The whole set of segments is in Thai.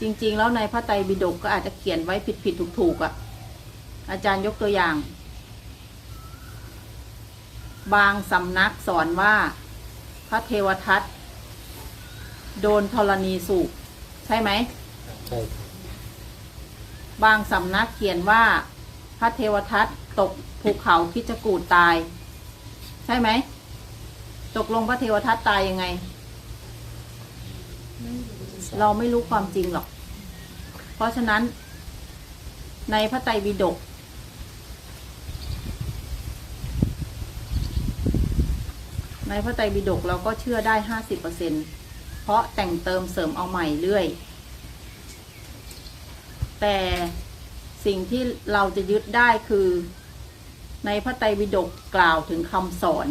จริง ๆ แล้วในพระไตรปิฎกก็อาจจะเขียนไว้ผิดผิดถูกๆอะ่ะ อาจารย์ยกตัวอย่าง บางสำนักสอนว่าพระเทวทัตโดนธรณีสูบใช่ไหมใช่บบางสำนักเขียนว่าพระเทวทัตตกภูเขาคิจกูดตาย ใช่ไหม ตกลงพระเทวทัตตายยังไง เราไม่รู้ความจริงหรอก เพราะฉะนั้น ในพระไตรปิฎกในพระไตรปิฎกเราก็เชื่อได้ห้าสิบเปอร์เซ็นเพราะแต่งเติมเสริมเอาใหม่เรื่อย แต่สิ่งที่เราจะยึดได้คือ ในพระไตรปิฎกกล่าวถึงคำสอน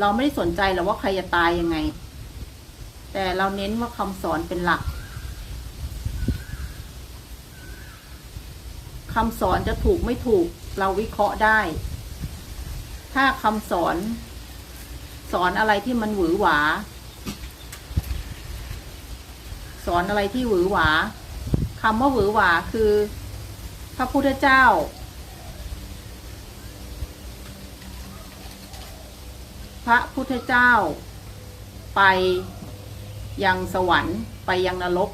เราไม่ได้สนใจหรอกว่าใครจะตายยังไง แต่เราเน้นว่าคำสอนเป็นหลักคำสอนจะถูกไม่ถูกเราวิเคราะห์ได้ ถ้าคำสอน สอนอะไรที่มันหวือหวา สอนอะไรที่หวือหวาคำว่าหวือหวาคือ พระพุทธเจ้า พระพุทธเจ้าไป ยังสวรรค์ไปยังนรก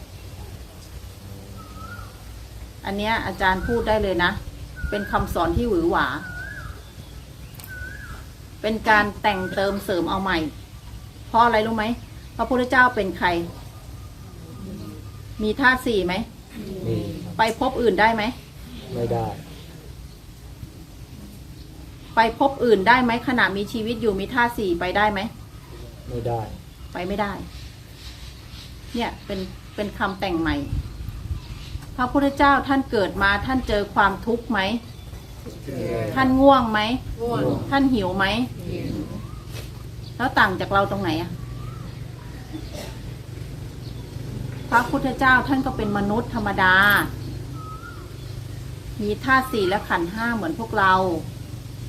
อันเนี้ยอาจารย์พูดได้เลยนะ เป็นคำสอนที่หวือหวา เป็นการแต่งเติมเสริมเอาใหม่ เพราะอะไรรู้ไหมพระพุทธเจ้าเป็นใคร มีธาตุสี่ไหมมีไปพบอื่นได้ไหม ไม่ได้ ไปพบอื่นได้ไหมขณะมีชีวิตอยู่มีธาตุสี่ไปได้ไหม ไม่ได้ ไปไม่ได้ เนี่ยเป็นเป็นคำแต่งใหม่ พระพุทธเจ้าท่านเกิดมาท่านเจอความทุกข์ไหม ท่านง่วงไหม ง่วง ท่านหิวไหม แล้วต่างจากเราตรงไหนอะพระพุทธเจ้าท่านก็เป็นมนุษย์ธรรมดา มีธาตุสี่และขันธ์ห้าเหมือนพวกเรา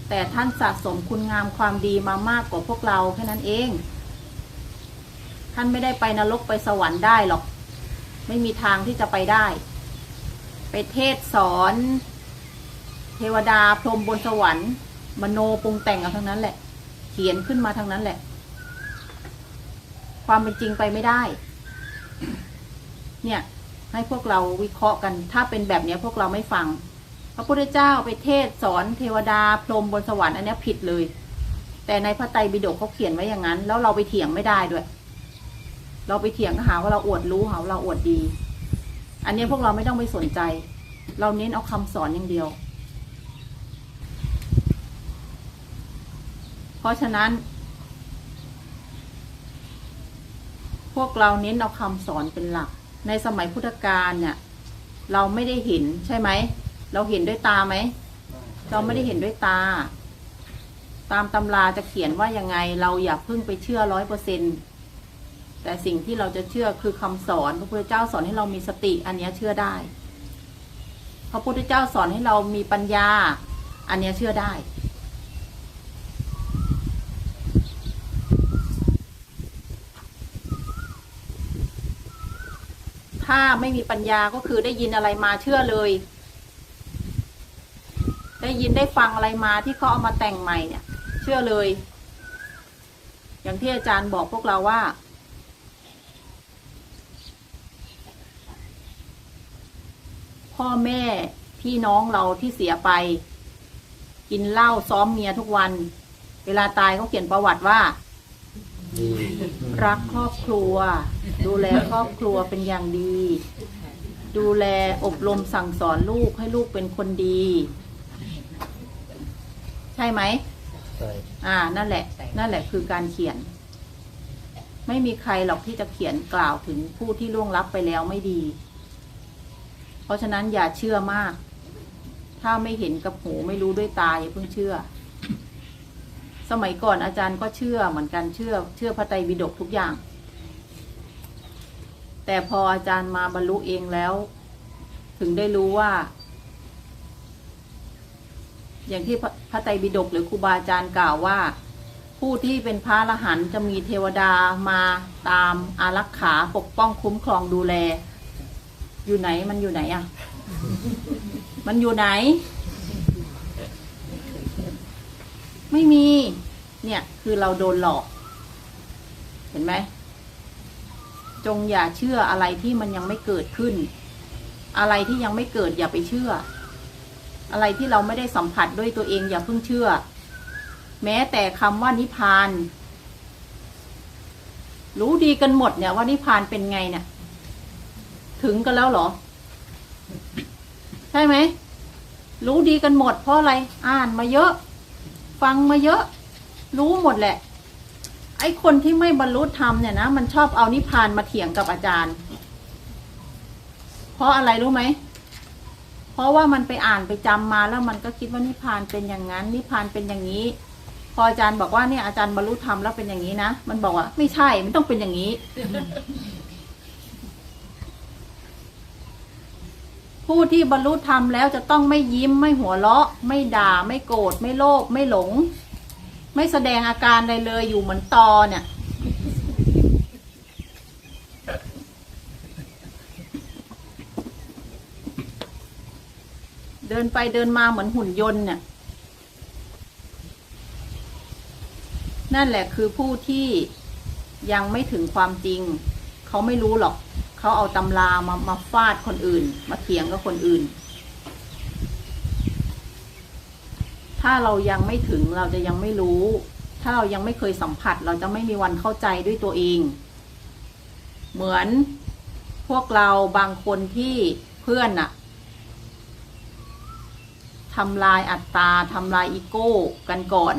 แต่ท่านสะสมคุณงามความดีมามากกว่าพวกเราแค่นั้นเอง ท่านไม่ได้ไปนรกไปสวรรค์ได้หรอก ไม่มีทางที่จะไปได้ ไปเทศสอน เทวดาพรหมบนสวรรค์ มโนปรุงแต่งเอาทั้งนั้นแหละ เขียนขึ้นมาทั้งนั้นแหละ ความเป็นจริงไปไม่ได้ เนี่ยให้พวกเราวิเคราะห์กัน ถ้าเป็นแบบนี้พวกเราไม่ฟัง พระพุทธเจ้าไปเทศสอนเทวดาพรหมบนสวรรค์อันนี้ผิดเลย แต่ในพระไตรปิฎกเขาเขียนไว้อย่างนั้น แล้วเราไปเถียงไม่ได้ด้วย เราไปเถียงก็หาว่าเราอวดรู้หาว่าเราอวดดี อันนี้พวกเราไม่ต้องไปสนใจ เราเน้นเอาคำสอนอย่างเดียว เพราะฉะนั้น พวกเราเน้นเอาคำสอนเป็นหลัก ในสมัยพุทธกาลเนี่ย เราไม่ได้เห็นใช่ไหม เราเห็นด้วยตาไหม เราไม่ได้เห็นด้วยตาตามตำราจะเขียนว่ายังไงเราอย่าเพิ่งไปเชื่อร้อยเปอร์เซ็นต์ แต่สิ่งที่เราจะเชื่อคือคำสอนพระพุทธเจ้าสอนให้เรามีสติ อันนี้เชื่อได้ พระพุทธเจ้าสอนให้เรามีปัญญา อันนี้เชื่อได้ ถ้าไม่มีปัญญาก็คือได้ยินอะไรมาเชื่อเลย ได้ยินได้ฟังอะไรมาที่เขาเอามาแต่งใหม่เนี่ย เชื่อเลย อย่างที่อาจารย์บอกพวกเราว่า พ่อแม่พี่น้องเราที่เสียไป กินเหล้าซ้อมเมียทุกวัน เวลาตายเขาเขียนประวัติว่าดีรักครอบครัว ดูแลครอบครัวเป็นอย่างดี ดูแลอบรมสั่งสอนลูกให้ลูกเป็นคนดี ใช่ไหมใช่อ่า นั่นแหละ นั่นแหละคือการเขียน ไม่มีใครหรอกที่จะเขียนกล่าวถึงผู้ที่ล่วงลับไปแล้วไม่ดี เพราะฉะนั้นอย่าเชื่อมาก ถ้าไม่เห็นกับหูไม่รู้ด้วยตาอย่าเพิ่งเชื่อ สมัยก่อนอาจารย์ก็เชื่อเหมือนกันเชื่อ เชื่อพระไตรปิฎกทุกอย่าง แต่พออาจารย์มาบรรลุเองแล้ว ถึงได้รู้ว่า อย่างที่พระไตรปิฎกหรือครูบาอาจารย์กล่าวว่าผู้ที่เป็นพระอรหันต์จะมีเทวดามาตามอารักขาปกป้องคุ้มครองดูแล อยู่ไหนมันอยู่ไหนอะ มันอยู่ไหน ไม่มี เนี่ย คือเราโดนหลอก เห็นไหม จงอย่าเชื่ออะไรที่มันยังไม่เกิดขึ้น อะไรที่ยังไม่เกิดอย่าไปเชื่อ อะไรที่เราไม่ได้สัมผัสด้วยตัวเองอย่าเพิ่งเชื่อ แม้แต่คำว่านิพาน รู้ดีกันหมดเนี่ยว่านิพานเป็นไงเนี่ย ถึงกันแล้วเหรอ ใช่ไหม รู้ดีกันหมด เพราะอะไร อ่านมาเยอะ ฟังมาเยอะ รู้หมดแหละ ไอ้คนที่ไม่บรรลุธรรมเนี่ยนะ มันชอบเอานิพพานมาเถียงกับอาจารย์ เพราะอะไรรู้ไหม เพราะว่ามันไปอ่านไปจำมาแล้วมันก็คิดว่านิพพานเป็นอย่างนั้น นิพพานเป็นอย่างนี้ พออาจารย์บอกว่าเนี่ยอาจารย์บรรลุธรรมแล้วเป็นอย่างนี้นะ มันบอกว่าไม่ใช่ มันต้องเป็นอย่างนี้ ผู้ที่บรรลุธรรมแล้วจะต้องไม่ยิ้มไม่หัวเราะ ไม่ด่าไม่โกรธไม่โลภไม่หลง ไม่แสดงอาการใดเลยอยู่เหมือนตอเนี่ยเดินไปเดินมาเหมือนหุ่นยนต์เนี่ยนั่นแหละคือผู้ที่ยังไม่ถึงความจริง เขาไม่รู้หรอก เขาเอาตำรามามาฟาดคนอื่น มาเถียงกับคนอื่น ถ้าเรายังไม่ถึงเราจะยังไม่รู้ ถ้าเรายังไม่เคยสัมผัส เราจะไม่มีวันเข้าใจด้วยตัวเอง เหมือนพวกเราบางคนที่เพื่อนอะทำลายอัตตาทำลายอีโก้กันก่อน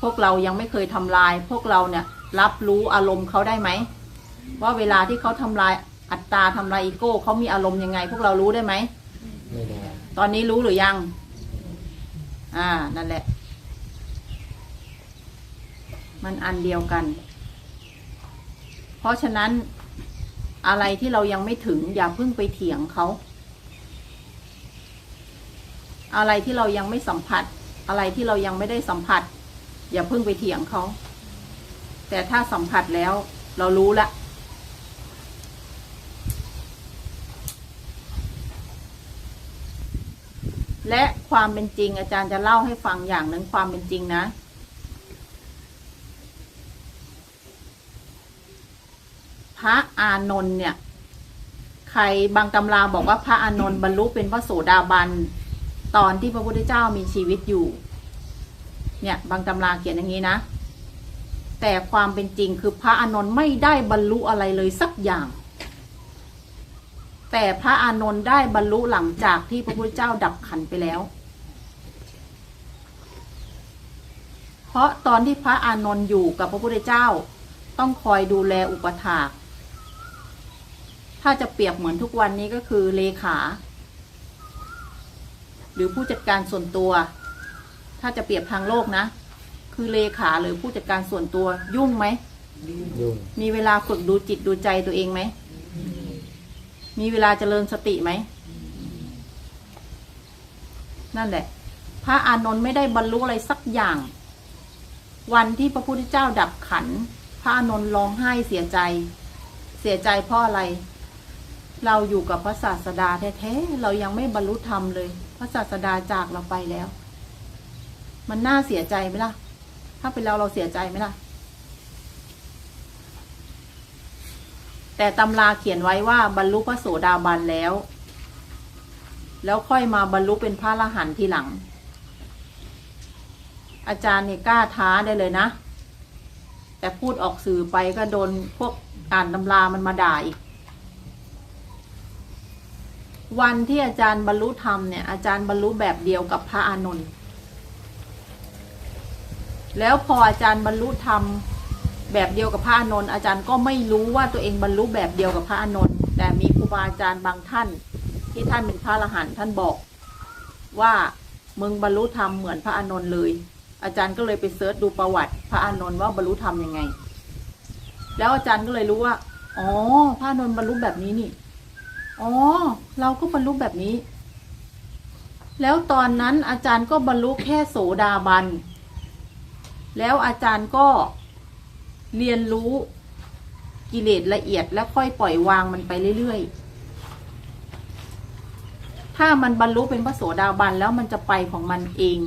พวกเรายังไม่เคยทำลาย พวกเราเนี่ยรับรู้อารมณ์เขาได้ไหมว่าเวลาที่เขาทำลาย อัตตาทำลายอีโก้เขามีอารมณ์ยังไง พวกเรารู้ได้ไหมไม่ได้ตอนนี้รู้หรือยัง อ่า นั่นแหละ มันอันเดียวกัน เพราะฉะนั้นอะไรที่เรายังไม่ถึง อย่าเพิ่งไปเถียงเขา อะไรที่เรายังไม่สัมผัส อะไรที่เรายังไม่ได้สัมผัส อย่าเพิ่งไปเถียงเขา แต่ถ้าสัมผัสแล้ว เรารู้ละ และความเป็นจริงอาจารย์จะเล่าให้ฟังอย่างหนึ่งความเป็นจริงนะ พระอานนท์เนี่ย ใครบางตำราบอกว่าพระอานนท์บรรลุเป็นพระโสดาบัน ตอนที่พระพุทธเจ้ามีชีวิตอยู่ เนี่ย บางตำราเขียนอย่างนี้นะ แต่ความเป็นจริงคือพระอานนท์ไม่ได้บรรลุอะไรเลยสักอย่าง แต่พระอานนท์ได้บรรลุหลังจากที่พระพุทธเจ้าดับขันธ์ไปแล้ว เพราะตอนที่พระอานนท์อยู่กับพระพุทธเจ้า ต้องคอยดูแลอุปถาก ถ้าจะเปรียบเหมือนทุกวันนี้ก็คือเลขา หรือผู้จัดการส่วนตัว ถ้าจะเปรียบทางโลกนะ คือเลขาหรือผู้จัดการส่วนตัวยุ่งไหมยุ่งมีเวลาฝึกดูจิตดูใจตัวเองไหม มีเวลาเจริญสติไหม นั่นแหละ พระอานนท์ไม่ได้บรรลุอะไรสักอย่าง วันที่พระพุทธเจ้าดับขัน พระอานนท์ร้องไห้เสียใจ เสียใจเพราะอะไร เราอยู่กับพระศาสดาแท้ๆ เรายังไม่บรรลุธรรมเลย พระศาสดาจากเราไปแล้ว มันน่าเสียใจไหมล่ะ ถ้าเป็นเราเราเสียใจไหมล่ะ แต่ตำราเขียนไว้ว่าบรรลุพระโสดาบันแล้ว แล้วค่อยมาบรรลุเป็นพระอรหันต์ทีหลัง อาจารย์เนี่ยกล้าท้าได้เลยนะ แต่พูดออกสื่อไปก็โดนพวกอ่านตำรามันมาด่าอีก วันที่อาจารย์บรรลุธรรมเนี่ย อาจารย์บรรลุแบบเดียวกับพระอานนท์แล้วพออาจารย์บรรลุธรรม แบบเดียวกับพระอานนท์อาจารย์ก็ไม่รู้ว่าตัวเองบรรลุแบบเดียวกับพระอานนท์แต่มีครูบาอาจารย์บางท่าน ที่ท่านเป็นพระอรหันต์ท่านบอกว่ามึงบรรลุธรรมเหมือนพระอานนท์เลย อาจารย์ก็เลยไปเสิร์ชดูประวัติ พระอานนท์ว่าบรรลุธรรมยังไง แล้วอาจารย์ก็เลยรู้ว่าอ๋อพระอานนท์บรรลุแบบนี้นี่อ๋อเราก็บรรลุแบบนี้ แล้วตอนนั้นอาจารย์ก็บรรลุแค่โสดาบัน แล้วอาจารย์ก็ เรียนรู้กิเลสละเอียดแล้วค่อยปล่อยวางมันไปเรื่อยๆ ถ้ามันบรรลุเป็นพระโสดาบันแล้วมันจะไปของมันเอง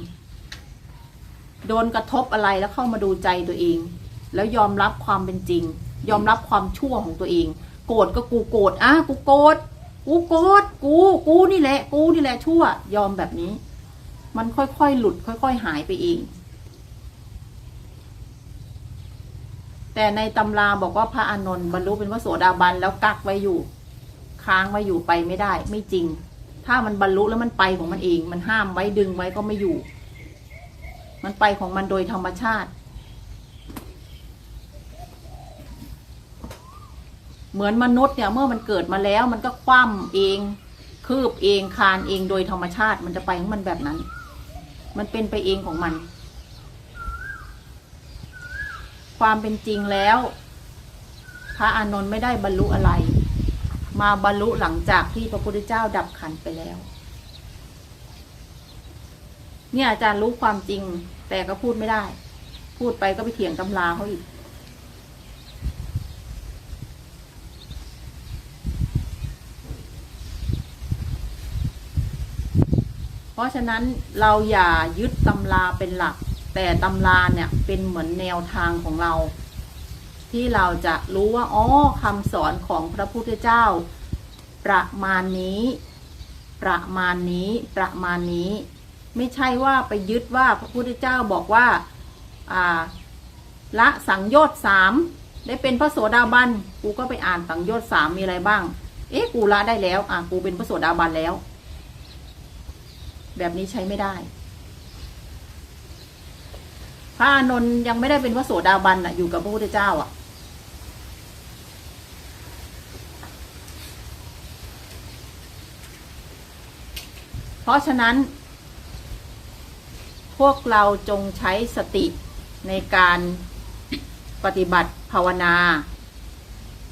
โดนกระทบอะไรแล้วเข้ามาดูใจตัวเอง แล้วยอมรับความเป็นจริง ยอมรับความชั่วของตัวเอง โกรธก็กูโกรธอะกูโกรธกูโกรธกู กูนี่แหละ กูนี่แหละชั่ว ยอมแบบนี้ มันค่อยๆหลุด ค่อย ๆ หายไปเอง แต่ในตำราบอกว่าพระอานนท์บรรลุเป็นพระโสดาบันแล้วกักไว้อยู่ ค้างไว้อยู่ไปไม่ได้ ไม่จริง ถ้ามันบรรลุแล้วมันไปของมันเอง มันห้ามไว้ดึงไว้ก็ไม่อยู่ มันไปของมันโดยธรรมชาติ เหมือนมนุษย์เนี่ยเมื่อมันเกิดมาแล้วมันก็คว่ำเอง คืบเองคานเองโดยธรรมชาติ มันจะไปของมันแบบนั้น มันเป็นไปเองของมัน ความเป็นจริงแล้ว พระอานนท์ไม่ได้บรรลุอะไร มาบรรลุหลังจากที่พระพุทธเจ้าดับขันไปแล้ว เนี่ยอาจารย์รู้ความจริง แต่ก็พูดไม่ได้ พูดไปก็ไปเถียงตำราเขาอีกเพราะฉะนั้นเราอย่ายึดตำราเป็นหลัก แต่ตำราเนี่ยเป็นเหมือนแนวทางของเรา ที่เราจะรู้ว่าอ๋อคำสอนของพระพุทธเจ้า ประมาณนี้ ประมาณนี้ ประมาณนี้ ไม่ใช่ว่าไปยึดว่าพระพุทธเจ้าบอกว่าละสังโยชน์สามได้เป็นพระโสดาบันกูก็ไปอ่านสังโยชน์สามมีอะไรบ้าง เอ๊ะกูละได้แล้ว อะกูเป็นพระโสดาบันแล้ว แบบนี้ใช้ไม่ได้ ระอานนท์ยังไม่ได้เป็นพระโสดาบันอะ อยู่กับพระพุทธเจ้าอะ เพราะฉะนั้น พวกเราจงใช้สติในการปฏิบัติภาวนา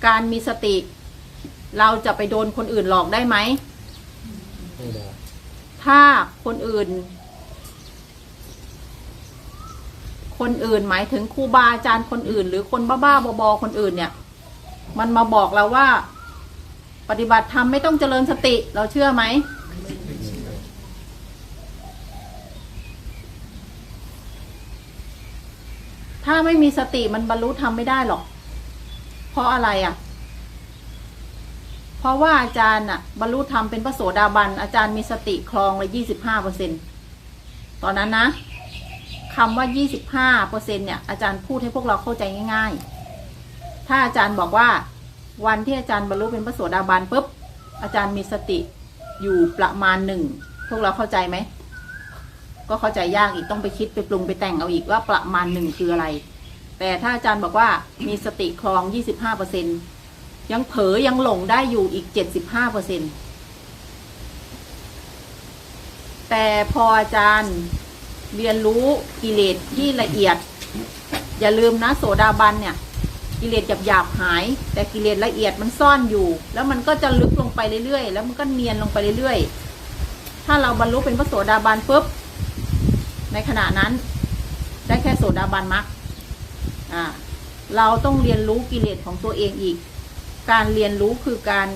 การมีสติ เราจะไปโดนคนอื่นหลอกได้ไหมไม่ได้ถ้าคนอื่น คนอื่นหมายถึงครูบาอาจารย์คนอื่น หรือคนบ้าๆบอๆคนอื่นเนี่ย มันมาบอกเราว่า ปฏิบัติธรรมไม่ต้องเจริญสติ เราเชื่อไหมถ้าไม่มีสติมันบรรลุธรรมไม่ได้หรอก เพราะอะไรอะ เพราะว่าอาจารย์อะบรรลุธรรมเป็นพระโสดาบัน อาจารย์มีสติคลองเลยยี่สิบห้าเปอร์เซ็นตอนนั้นนะ คำว่ายี่สิบห้าเปอร์เซ็นเนี่ย อาจารย์พูดให้พวกเราเข้าใจง่าย ๆ ถ้าอาจารย์บอกว่า วันที่อาจารย์บรรลุเป็นพระโสดาบันปุ๊บ อาจารย์มีสติอยู่ประมาณหนึ่ง พวกเราเข้าใจไหม ก็เข้าใจยากอีกต้องไปคิดไปปรุงไปแต่งเอาอีกว่าประมาณหนึ่งคืออะไร แต่ถ้าอาจารย์บอกว่ามีสติคลองยี่สิบห้าเปอร์เซ็นยังเผลอยังหลงได้อยู่อีกเจ็ดสิบห้าเปอร์เซ็นแต่พออาจารย์ เรียนรู้กิเลสที่ละเอียด อย่าลืมนะ โสดาบันเนี่ย กิเลสหยาบๆหาย แต่กิเลสละเอียดมันซ่อนอยู่ แล้วมันก็จะลึกลงไปเรื่อยๆ แล้วมันก็เนียนลงไปเรื่อยๆ ถ้าเราบรรลุเป็นพระโสดาบันปุ๊บในขณะนั้น ได้แค่โสดาบันมรรคอ่าเราต้องเรียนรู้กิเลสของตัวเองอีก การเรียนรู้คือการ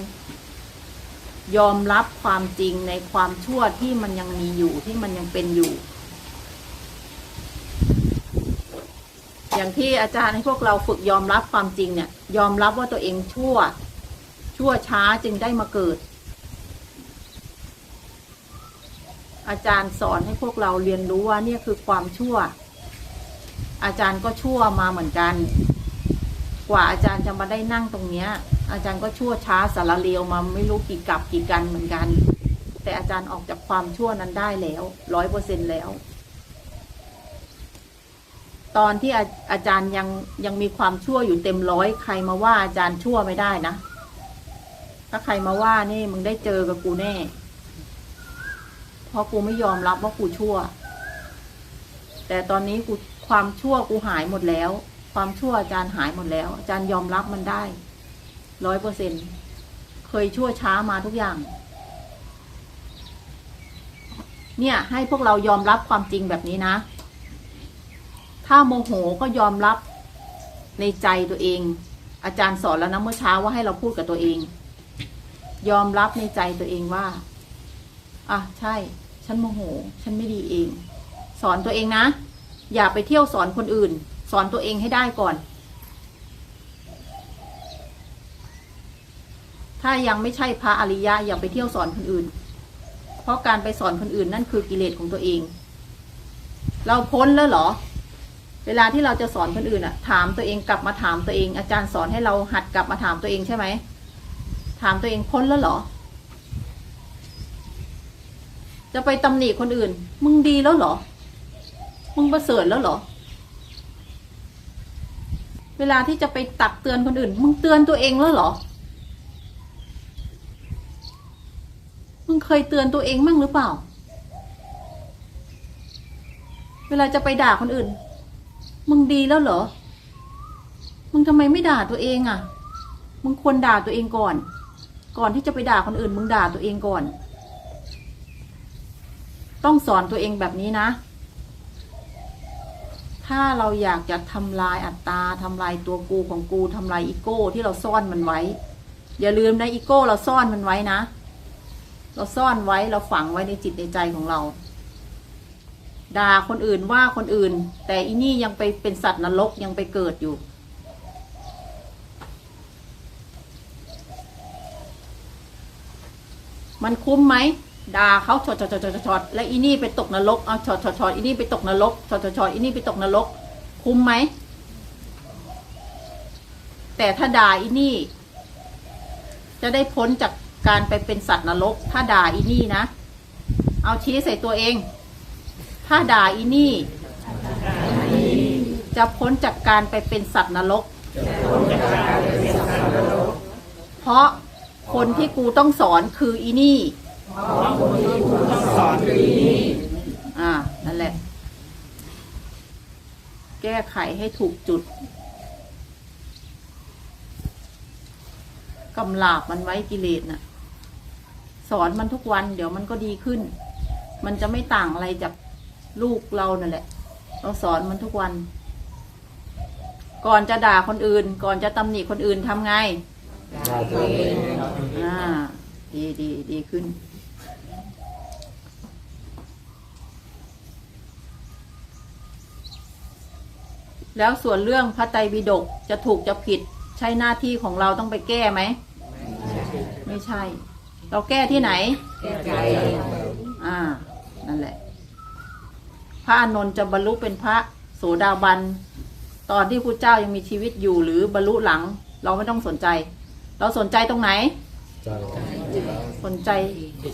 ยอมรับความจริงในความชั่วที่มันยังมีอยู่ที่มันยังเป็นอยู่ อย่างที่อาจารย์ให้พวกเราฝึกยอมรับความจริงเนี่ย ยอมรับว่าตัวเองชั่ว ชั่วช้าจึงได้มาเกิด อาจารย์สอนให้พวกเราเรียนรู้ว่าเนี่ยคือความชั่ว อาจารย์ก็ชั่วมาเหมือนกัน กว่าอาจารย์จะมาได้นั่งตรงเนี้ย อาจารย์ก็ชั่วช้าสารเลวมาไม่รู้กี่กับกี่กันเหมือนกัน แต่อาจารย์ออกจากความชั่วนั้นได้แล้วร้อยเปอร์เซ็นแล้ว ตอนที่อาจารย์ยังยังมีความชั่วอยู่เต็มร้อยใครมาว่าอาจารย์ชั่วไม่ได้นะ ถ้าใครมาว่านี่มึงได้เจอกับกูแน่ เพราะกูไม่ยอมรับว่ากูชั่ว แต่ตอนนี้กูความชั่วกูหายหมดแล้ว ความชั่วอาจารย์หายหมดแล้ว อาจารย์ยอมรับมันได้ร้อยเปอร์เซ็นเคยชั่วช้ามาทุกอย่าง เนี่ย ให้พวกเรายอมรับความจริงแบบนี้นะ ถ้าโมโหก็ยอมรับในใจตัวเอง อาจารย์สอนแล้วนะเมื่อเช้าว่าให้เราพูดกับตัวเอง ยอมรับในใจตัวเองว่า อะใช่ ฉันโมโห ฉันไม่ดีเอง สอนตัวเองนะ อย่าไปเที่ยวสอนคนอื่น สอนตัวเองให้ได้ก่อน ถ้ายังไม่ใช่พระอริยะอย่าไปเที่ยวสอนคนอื่น เพราะการไปสอนคนอื่นนั่นคือกิเลสของตัวเอง เราพ้นแล้วเหรอ เวลาที่เราจะสอนคนอื่นอะถามตัวเองกลับมาถามตัวเอง อาจารย์สอนให้เราหัดกลับมาถามตัวเองใช่ไหมถามตัวเองพ้นแล้วเหรอ จะไปตำหนิคนอื่น มึงดีแล้วเหรอ มึงประเสริฐแล้วเหรอ เวลาที่จะไปตักเตือนคนอื่น มึงเตือนตัวเองแล้วเหรอ มึงเคยเตือนตัวเองมั่งหรือเปล่า เวลาจะไปด่าคนอื่น มึงดีแล้วเหรอ มึงทำไมไม่ด่าตัวเองอะ่ะ มึงควรด่าตัวเองก่อน ก่อนที่จะไปด่าคนอื่น มึงด่าตัวเองก่อน ต้องสอนตัวเองแบบนี้นะ ถ้าเราอยากจะทำลายอัตตาทำลายตัวกูของกูทำลายอีโก้ที่เราซ่อนมันไว้ อย่าลืมนะอีโก้เราซ่อนมันไว้นะ เราซ่อนไว้เราฝังไว้ในจิตในใจของเรา ด่าคนอื่นว่าคนอื่น แต่อีนี่ยังไปเป็นสัตว์นรกยังไปเกิดอยู่ มันคุ้มไหมด่าเขาชดชดชดชดชดและอีนี่ไปตกนรกเอาชดชดชดอีนี่ไปตกนรกชดชดชดอีนี่ไปตกนรก คุ้มไหม แต่ถ้าด่าอีนี่ จะได้พ้นจากการไปเป็นสัตว์นรก ถ้าด่าอีนี่นะ เอาชี้ใส่ตัวเอง ถ้าด่าอีนี่ จะพ้นจากการไปเป็นสัตว์นรก เพราะคนที่กูต้องสอนคืออีนี่อ่า นั่นแหละ แก้ไขให้ถูกจุดกำลาบมันไว้กิเลสน่ะ สอนมันทุกวัน เดี๋ยวมันก็ดีขึ้น มันจะไม่ต่างอะไรจาก ลูกเรานั่นแหละเราสอนมันทุกวัน ก่อนจะด่าคนอื่น ก่อนจะตำหนิคนอื่นทำไงด่าตัวเองอ่าดีดีดีขึ้น แล้วส่วนเรื่องพระไตรปิฎกจะถูกจะผิด ใช่หน้าที่ของเราต้องไปแก้ไหม ไม่ใช่ เราแก้ที่ไหนอ่า นั่นแหละ พระอานนท์จะบรรลุเป็นพระโสดาบัน ตอนที่พระเจ้ายังมีชีวิตอยู่หรือบรรลุหลัง เราไม่ต้องสนใจ เราสนใจตรงไหนใจสนใจ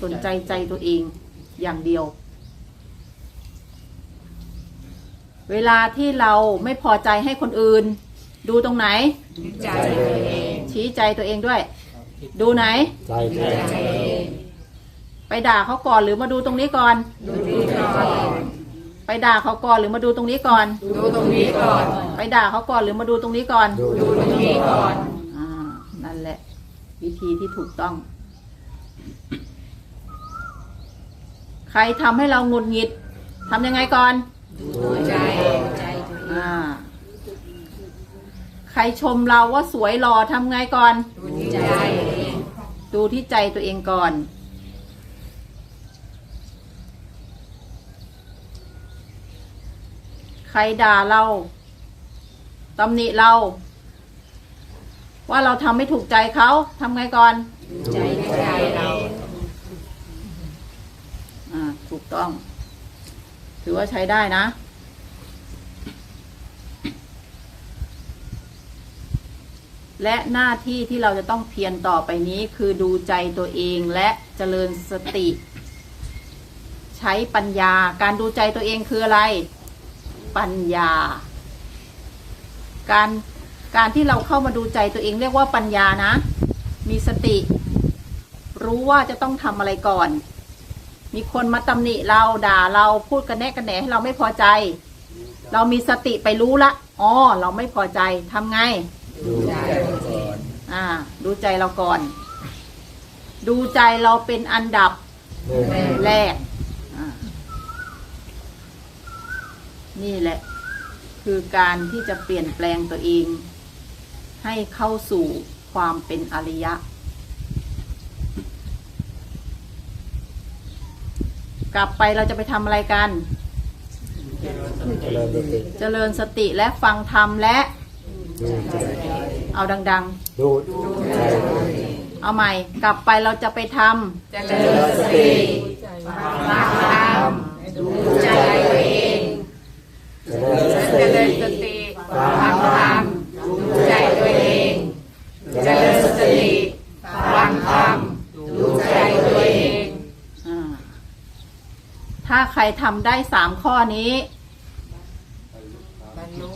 สนใจใจตัวเองอย่างเดียว เวลาที่เราไม่พอใจให้คนอื่น ดูตรงไหน ใจตัวเอง ชี้ใจตัวเองด้วย ดูไหน ใจตัวเองไปด่าเขาก่อนหรือมาดูตรงนี้ก่อน ดูที่ก่อน ไปด่าเขาก่อนหรือมาดูตรงนี้ก่อน ดูตรงนี้ก่อน ไปด่าเขาก่อนหรือมาดูตรงนี้ก่อน ดูดูตรงนี้ก่อน อ่า นั่นแหละ วิธีที่ถูกต้อง ใครทำให้เราหงุดหงิดทำยังไงก่อน ดูใจใจตัวเองอ่า ใครชมเราว่าสวยหล่อทำไงก่อน ดูที่ใจตัวเองดูที่ใจตัวเองก่อน ใครด่าเราตำหนิเรา ว่าเราทำไม่ถูกใจเขาทำไงก่อนใจใจเราอ่าถูกต้อง ถือว่าใช้ได้นะ และหน้าที่ที่เราจะต้องเพียรต่อไปนี้คือดูใจตัวเองและเจริญสติ ใช้ปัญญาการดูใจตัวเองคืออะไร ปัญญา การการที่เราเข้ามาดูใจตัวเองเรียกว่าปัญญานะ มีสติ รู้ว่าจะต้องทำอะไรก่อน มีคนมาตำหนิเราด่าเราพูดกันแนะกันแหนให้เราไม่พอใจ เรามีสติไปรู้ละอ๋อเราไม่พอใจทำไง ดูใจก่อนอ่า ดูใจเราก่อน ดูใจเราเป็นอันดับหนึ่งแรกอ่า นี่แหละ คือการที่จะเปลี่ยนแปลงตัวเอง ให้เข้าสู่ความเป็นอริยะ กลับไปเราจะไปทำอะไรกัน เจริญสติเจริญสติและฟังธรรมและ เอาดังดูใจๆเอาใหม่ กลับไปเราจะไปทเจริญสติฟังธรรมดูใจตัวเอง เจริญส เจ ติ ริญสติฟังธรรมดูใจตัวเอง เจริญสติฟังธรรมดูใจตัวเองำอ่าถ้า ใครทำได้สามข้อนี้ บรรลุ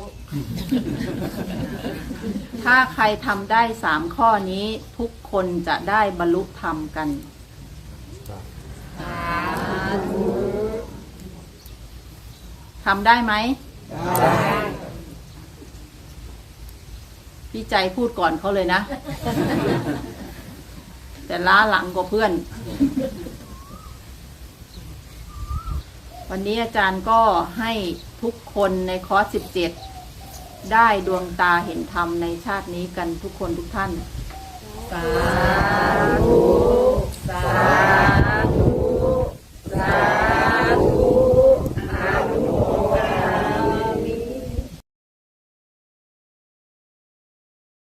ถ้าใครทำได้สามข้อนี้ทุกคนจะได้บรรลุธรรมกันทำได้ไหมได้พี่ใจพูดก่อนเขาเลยนะ แต่ล้าหลังกว่าเพื่อน วันนี้อาจารย์ก็ให้ทุกคนในคอร์ส17 ได้ดวงตาเห็นธรรมในชาตินี้กันทุกคนทุกท่าน สาธุ สาธุ